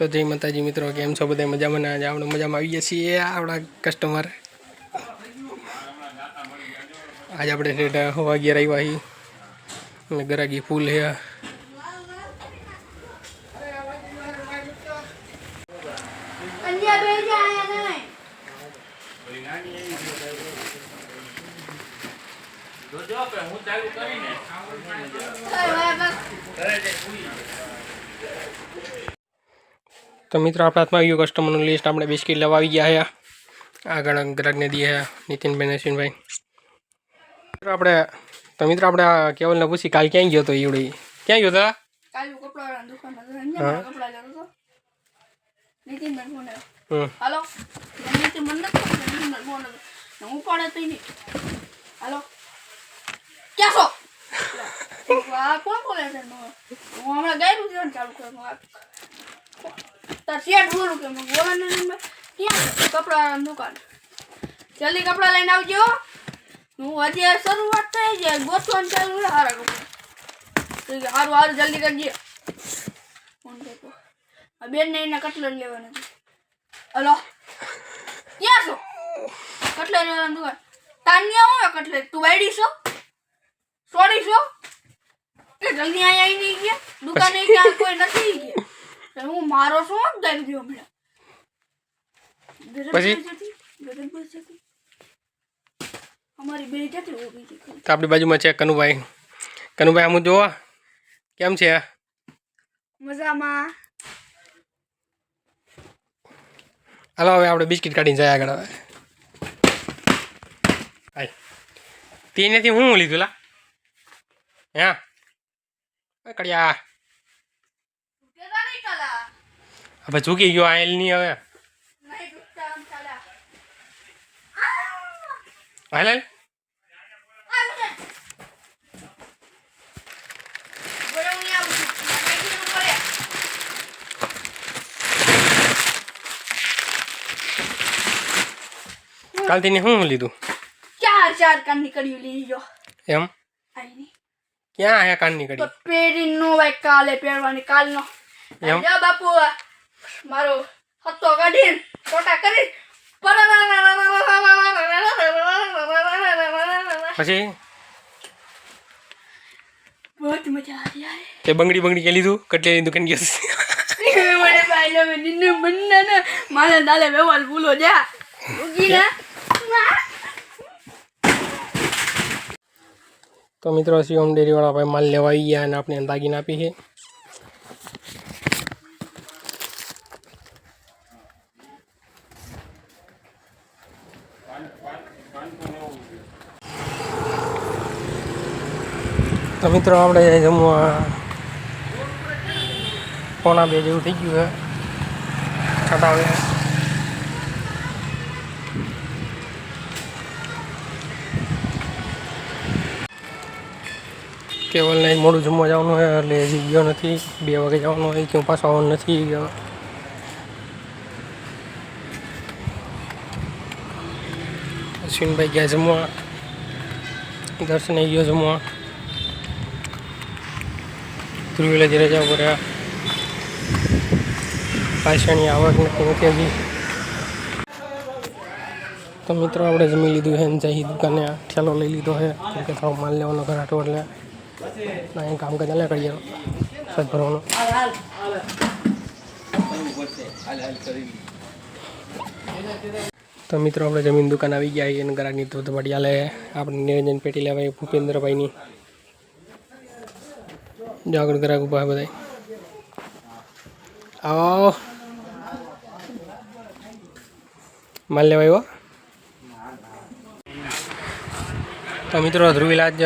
તો જય માતાજી મિત્રો, કેમ છો બધા? મજામાં આજે આપણે મજામાં આવી ગયા છીએ આપણા કસ્ટમર આજે આપણે ઠેઠ હવા આવ્યા છીએ. અને ગરાગી ફૂલ હે હું ચાલુ નહીં તો મિત્રો આપણા હાથમાં આવ્યું કસ્ટમરનું લિસ્ટ આપણે બિસ્કિટ લેવા આવી ગયા છે આગળ ગ્રાહકને દઈએ છે નીતિનભાઈ નસીનભાઈ. મિત્રો આપણે તો મિત્રો આપણે કેવલને પૂછી કાલ ક્યાં ગયો હતો ઈવડી ક્યાં ગયો હતા હું કોણ બોલે છે? હું હમણાં ને ચાલુ કર્યું તાર શેઠ બોલું કે હું બોલે ને ક્યાં? કપડા દુકાન. જલ્દી કપડા લઈને આવજો હું. હજી શરૂઆત થઈ જાય. ગોઠવાનું ચાલુ છે હારા કપડા. સારું હારું જલ્દી કરજે. બેન ને એના કટલર લેવાના છે હલો. ક્યાં છો? કટલર લેવાનું દુકાન. તાનિયા હું કટલર? તું વાયડી સોરી છો? જલ્દી અહીંયા આવી નહીં ગયા. દુકાને ક્યાં કોઈ નથી ગયા તો હું મારો શું ગાડી ગયો હમણાં? પછી? અમારી બે જતી ઊભી હતી. તો આપણી બાજુમાં છે કનુભાઈ. કનુભાઈ આમ જોવો? કેમ છે? મજામાં. હાલો હવે આપણે બિસ્કિટ કાઢીને જાય આગળ હવે. તેનેથી હું લીધું લા. હા? કડિયા કેતા નહીં કાલા હવે ચૂકી ગયો આયલની હવે. કાલા હાલ. કાલ તેને શું લીધું? ચાર ચાર કાન નીકળ્યું લઈ લીધો એમ? ક્યાં આયા કાન તો કડી પેરી નો ભાઈ કાલે પહેરવાની કાલનો. એમ? જા બાપુ. મારો હત્તો કાઢી ફોટા કરી પછી? બહુ મજા આવી યાર તે બંગડી બંગડી કે લીધું? કટલેની દુકાન ગયો? મને ભાઈ લો નિન્ને બંને ને મારે દાલે વ્યવહાર ભૂલો જા. ઉગી ના તો મિત્રો શિવમ ડેરીવાળા ભાઈ માલ લેવા આવી ગયા અને આપણે દાગીને આપી છે. તો મિત્રો આપણે જમવા પોણા બે જેવું થઈ ગયું છે. છતાં કેવલ કેવલને મોડું જમવા જવાનું હોય એટલે હજી ગયો નથી. બે વાગે જવાનું હોય ક્યાં પાછો આવવાનું નથી. ગયો અશ્વિનભાઈ ગયા જમવા. દર્શને ગયો જમવા. ધ્રુવેલાજી રજા ઉપર રહ્યા પાછળની આવક નથી નથી તો મિત્રો આપણે જમી લીધું છે જઈ દુકાને ઠેલો લઈ લીધો છે. કેમ કે થોડો માલ લેવાનો ઘર હાટો એટલે અહીં કામ કાજ લે કરીએ સજ ભરવાનું. તો મિત્રો આપણે જમીન દુકાન આવી ગયા એને ગ્રાહકની ધોધ લે આપણે નિરંજન પેટી લેવાય, ભૂપેન્દ્રભાઈની. આગળ ગ્રાહક ઊભા બધા આવો. માલ લેવા આવ્યો? તો મિત્રો ધ્રુવીલ આજ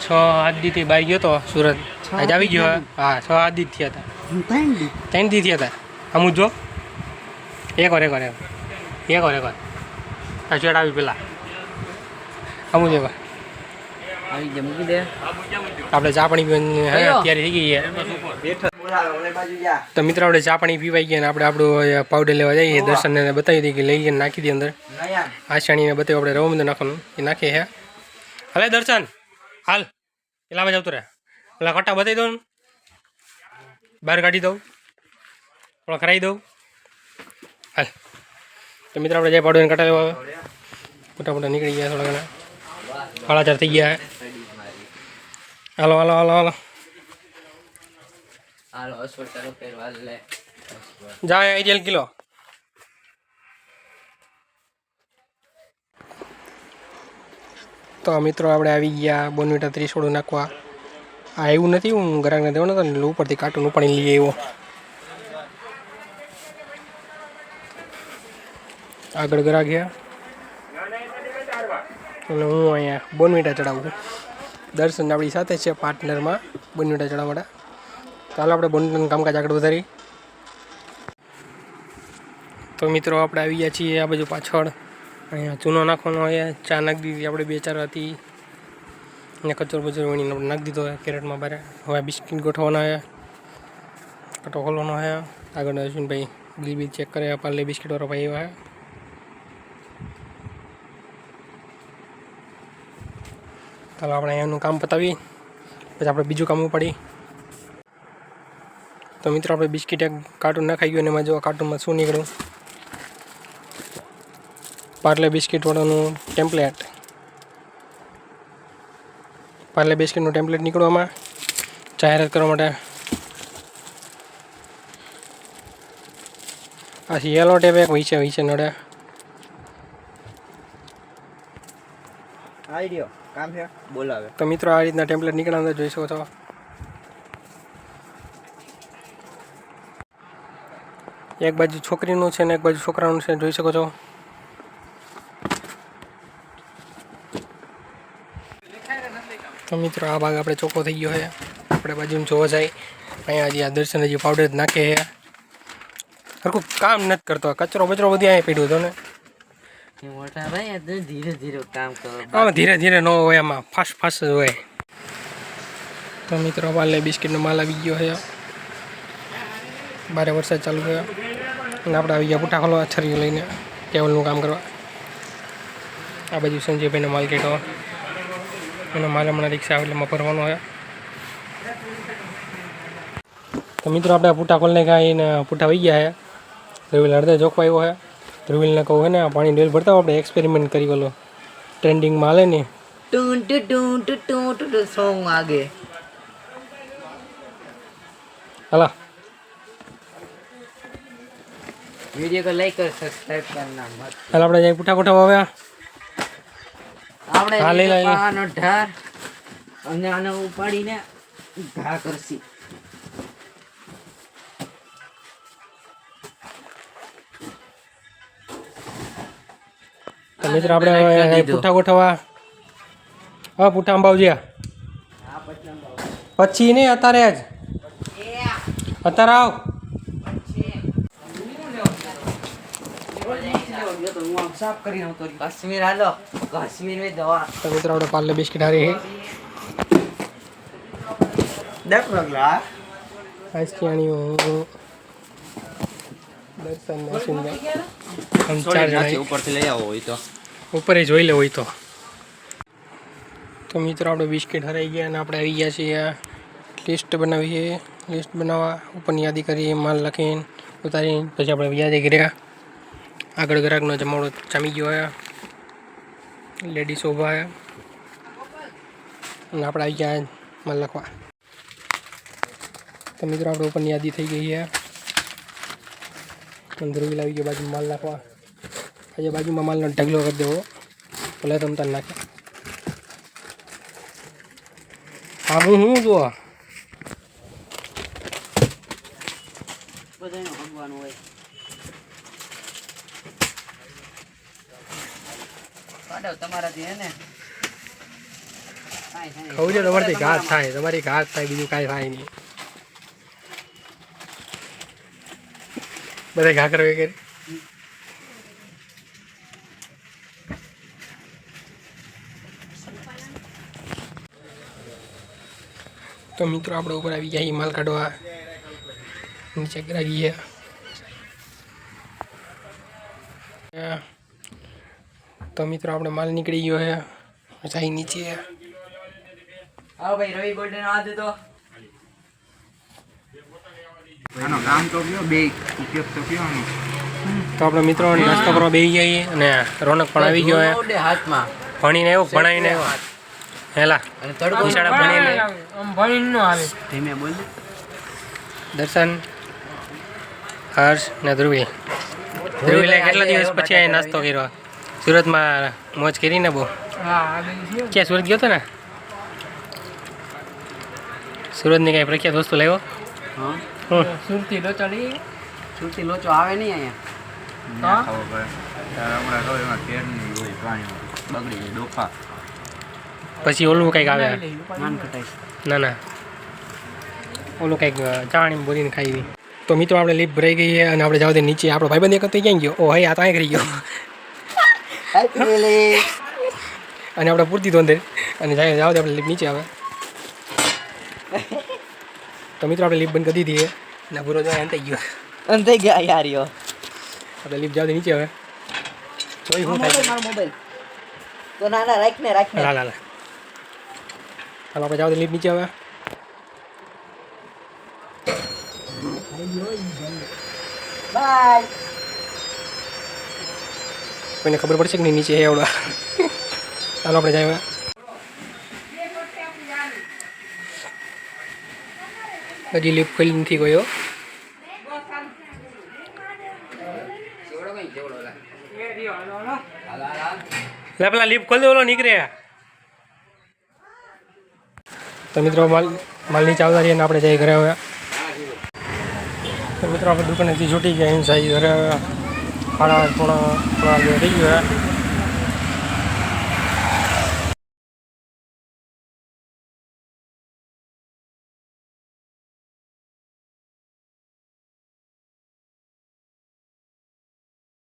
છ આદિથી બહાર ગયો હતો સુરત. આજ આવી ગયો હા છ આદિ થયા હતા. ત્રણ દી. થયા હતા. આમ જો. એક વાર એક વાર એક વાર. એક વાર એક વાર. આ શેડ આવી પેલા. આમ જ એક વાર. આવી ગયા મૂકી દે. આપણે ચા પાણી પીવાની હે, તૈયારી થઈ ગઈ છે તો મિત્રો આપણે ચા પાણી પીવાઈ ગયા આપણે આપણું પાવડર લેવા જઈએ દર્શનને બતાવી દઈએ કે લઈ જઈને નાખી દઈએ અંદર. આશાણીને બતાવ્યું આપણે રવા નાખવાનું. એ નાખીએ હે. હાલે દર્શન. હાલ. પેલા બાજુ આવતું રહે. પેલા કટ્ટા બતાવી દઉં બહાર કાઢી દઉં. થોડા કરાવી દઉં. હાલ. તો મિત્રો આપણે જાય પાડો કટા લેવા મોટા મોટા નીકળી ગયા થોડા ઘણા. કાળાચાર ચાર થઈ ગયા હાલો હાલો હાલો હાલો હાલો ચાલુ કરવા લે જાય આઈડિયલ કિલો તો મિત્રો આપણે આવી ગયા બોનવીટા ત્રીસોડું નાખવા આ એવું નથી હું ગ્રાહકને દેવાનો હતો ને એટલે ઉપરથી કાર્ટૂન ઉપાડી લઈએ એવો આગળ ગ્રાહક ગયા અને હું અહીંયા બોનવીટા ચડાવું છું દર્શન આપણી સાથે છે પાર્ટનરમાં. બોનવીટા ચડાવવા માટે ચાલો આપણે બોનવીટાનું કામકાજ આગળ વધારી તો મિત્રો આપણે આવી ગયા છીએ આ બાજુ પાછળ. અહીંયા ચૂનો નાખવાનો હોય ચા નાખી દીધી આપણે બે ચાર હતી. અને કચરો બચરો વણીને આપણે નાખી દીધો હોય કેરેટમાં બારે હવે બિસ્કિટ ગોઠવવાના હોય કટો ખોલવાનો હોય આગળ અશ્વિનભાઈ બિલ બિલ ચેક કરે. પાર્લે બિસ્કિટવાળો ભાઈ એવા ચાલો આપણે એનું કામ પતાવી પછી આપણે બીજું કામ ઉપાડી તો મિત્રો, આપણે બિસ્કિટ એક કાર્ટૂન નખાઈ ગયું અને એમાં જો કાર્ટૂનમાં શું નીકળ્યું. પાર્લે બિસ્કિટવાળાનું ટેમ્પલેટ. પાર્લે બિસ્કિટનું ટેમ્પલેટ નીકળવામાં જાહેરાત કરવા માટે. આ યલો ટેપ એક વિશે વિશે નડે. આઈડિયો. કામ છે? બોલાવે. તો મિત્રો, આ રીતના ટેમ્પલેટ નીકળ્યા જોઈ શકો છો. એક બાજુ છોકરીનું છે ને એક બાજુ છોકરાનું છે, જોઈ શકો છો. તો મિત્રો, આ ભાગ આપણે ચોખ્ખો થઈ ગયો છે. આપણે બાજુમાં જોવા જાય, અહીંયા હજી આ દર્શન હજી પાવડર જ નાખે છે. સરખું કામ નથી કરતો. કચરો બચરો બધી અહીંયા પીડ્યો હતો ને. મોટા ભાઈ ધીરે ધીરે કામ કરો. ધીરે ધીરે ન હોય આમાં. ફાસ્ટ ફાસ્ટ જ હોય. તો મિત્રો પાલે બિસ્કિટનો માલ આવી ગયો છે. બારે વરસાદ ચાલુ થયો અને આપણે આવી ગયા પુઠા ખોલવા છરીઓ લઈને ટેબલનું કામ કરવા. આ બાજુ સંજયભાઈનો માલ કેટો. એનો માલ હમણાં રિક્ષા આવે એટલે એમાં ભરવાનો હોય તો મિત્રો આપણે પુઠા ખોલને કાંઈ પુટા વહી ગયા છે. રવિ અડધે જોખવા આવ્યો છે. ધ્રુવીલને કહું હે ને આ પાણી ડેલ ભરતા આપણે એક્સપેરિમેન્ટ કરી ઓલો ટ્રેન્ડિંગમાં હાલે ને ટૂન two ટૂન two ટૂન two two song આગે હાલા वीडियो को लाइक और सब्सक्राइब करना मत હાલ આપણે જાય પુઠા કોઠા આવ્યા આપણે હા, લઈ લે, લઈ લે. પાવાનો ઢાર અને આને ઉપાડીને ઘા કરશી તો મિત્ર આપણે પૂઠા ગોઠવવા. હા પૂઠા અંબાવજીયા પછી નહીં અત્યારે જ? અત્યારે આવ. કાશ્મીર દવા. તો મિત્રો આપણે બિસ્કિટ હારી સુંદર ઉપરથી લઈ આવો હોય તો. ઉપર જોઈ લે હોય તો. તો મિત્રો, આપણે બિસ્કિટ હરાઈ ગયા અને આપણે આવી ગયા છીએ લિસ્ટ બનાવીએ. લિસ્ટ બનાવવા ઉપરની યાદી કરી માલ લખીને ઉતારીને. પછી આપણે યાદી કર્યા. આગળ ગ્રાહકનો જમાડો ચામી ગયો આવ્યા લેડીઝ ઊભા આવ્યા અને આપણે આવી ગયા માલ લખવા. તો મિત્રો, આપણે ઉપરની યાદી થઈ ગઈ છે. અંદર આવી ગયો બાજુ માલ નાખવા આજે બાજુમાં માલનો ઢગલો કરી દેવો. ભલે તમ તાર નાખે. હા હું શું જુઓ? થાય છે તમારથી ઘાત થાય. તમારી ઘાસ થાય બીજું કાંઈ થાય નહીં. બધા ઘા વગેરે કરી તો મિત્રો આપણે ઉપર આવી ગયા માલ કાઢવા. નીચે ગ્રાગી છે. તો મિત્રો આપણે માલ નીકળી ગયો હે જાય નીચે. આવો ભાઈ રવિ ગોલ્ડન આ દેતો તો આનો કામ તો કયો? બે ઉપયોગ તો કયો આનો? તો આપણે મિત્રો નાસ્તો કરવા બેસી જઈએ અને રોનક પણ આવી ગયો હે હાથમાં. ભણીને આવ્યો ભણાવીને. આવ્યો હેલા. અને તડકો નિશાળે ભણીને. ધીમે બોલ. દર્શન હર્ષ ને ધ્રુવી. ધ્રુવીલે કેટલા દિવસ પછી અહીં નાસ્તો કર્યો? સુરતમાં મોજ કરીને બહુ? ક્યાં સુરત ગયો હતો ને? સુરતની કઈ પ્રખ્યાત વસ્તુ લાવ્યો? લોચો હું સુરતી લોચો આવે નહીં અહીંયા? ના નહીં બગડી ડોફા. પછી ઓલું કંઈક આવે. ના ના. ઓલું કંઈક ચાણી બોલીને ખાઈ તો મિત્રો આપણે લીપ ભરાઈ ગઈ અને આપણે જાવ દે નીચે. આપણો ભાઈબંધ એક થઈ ક્યાં ગયો? ઓ હા આ ત્યાં કરી ગયો. અને આપણે પૂરતી તો અંદર અને જાય જાવ તે આપણે લીપ નીચે આવે. તો મિત્રો આપણે લીપ બંધ કરી દીધી ને અને પૂરો જાય અંતાઈ ગયો. અંતે ગયા યાર યો. આપણે લીપ જાવ તે નીચે હવે જોઈ હું થાય? મારો મોબાઈલ. તો ના ના રાખ ને રાખ ના લા. ચાલો આપણે જાવ લીપ નીચે હવે બાય કોઈને ખબર પડશે કે નહીં નીચે એવડા ચાલો આપણે જાય હજી લીપ ખોલી નથી ગયો લે પેલા લીપ ખોલી દે ઓલો નીકળે તો મિત્રો માલ માલ નીચે આવતા રહીએ અને આપણે જઈએ ઘરે હવે. તો મિત્રો આપણે દુકાનેથી છૂટી ગયા એમ સાઈ ઘરે સાડા આઠ પોણા પોણા થઈ ગયો